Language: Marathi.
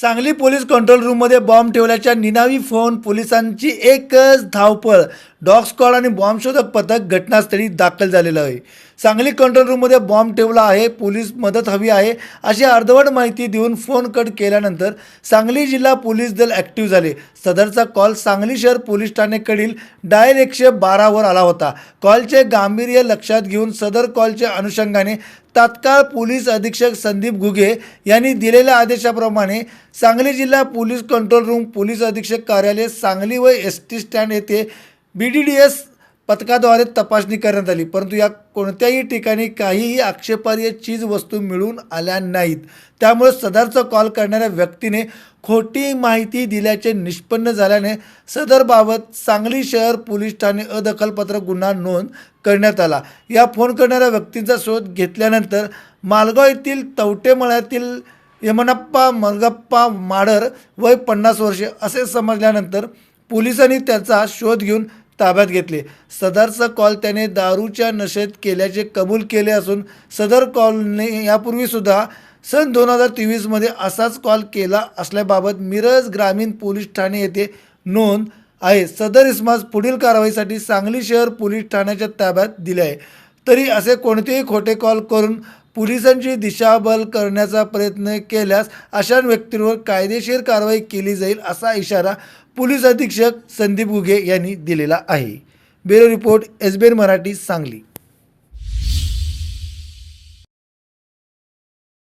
सांगली पोलीस कंट्रोल रूममध्ये बॉम्ब ठेवल्याच्या निनावी फोन पोलिसांची एकच धावपळ. डॉग स्क्वॉड आणि बॉम्बशोधक पथक घटनास्थळी दाखल झालेलं आहे. सांगली कंट्रोल रूममध्ये बॉम्ब ठेवला आहे पोलीस मदत हवी आहे अशी अर्धवट माहिती देऊन फोन कट केल्यानंतर सांगली जिल्हा पोलीस दल ॲक्टिव्ह झाले. सदरचा कॉल सांगली शहर पोलीस ठाणेकडील डायल एकशे बारावर आला होता. कॉलचे गांभीर्य लक्षात घेऊन सदर कॉलच्या अनुषंगाने तात्काळ पोलीस अधीक्षक संदीप घुगे यांनी दिलेल्या आदेशाप्रमाणे सांगली जिल्हा पोलीस कंट्रोल रूम पोलीस अधीक्षक कार्यालय सांगली व एस टी स्टँड येथे बी डी डी एस पथकाद्वारे तपासणी करण्यात आली परंतु या कोणत्याही ठिकाणी काहीही आक्षेपार्ह चीज वस्तू मिळून आल्या नाहीत. त्यामुळे सदरचा कॉल करणाऱ्या व्यक्तीने खोटी माहिती दिल्याचे निष्पन्न झाल्याने सदरबाबत सांगली शहर पोलीस ठाणे अदखलपत्र गुन्हा नोंद करण्यात आला. या फोन करणाऱ्या व्यक्तींचा शोध घेतल्यानंतर मालगाव येथील तवटेमळ्यातील यमनप्पा मलगप्पा माडर वय पन्नास वर्षे असे समजल्यानंतर पोलिसांनी त्याचा शोध घेऊन ताब्यात घेतले. सदरचा कॉल त्याने दारूच्या नशेत केल्याचे कबूल केले असून सदर कॉलने यापूर्वीसुद्धा सन दोन हजार तेवीसमध्ये असाच कॉल केला असल्याबाबत मिरज ग्रामीण पोलीस ठाणे येथे नोंद आहे. सदर इस्मास पुढील कारवाईसाठी सांगली शहर पोलीस ठाण्याच्या ताब्यात दिले आहे. तरी असे कोणतेही खोटे कॉल करून पोलिसांची दिशाभल करण्याचा प्रयत्न केल्यास अशा व्यक्तींवर कायदेशीर कारवाई केली जाईल असा इशारा पोलीस अधीक्षक संदीप गुगे यांनी दिलेला आहे. Bureau report S B N Marathi Sangli.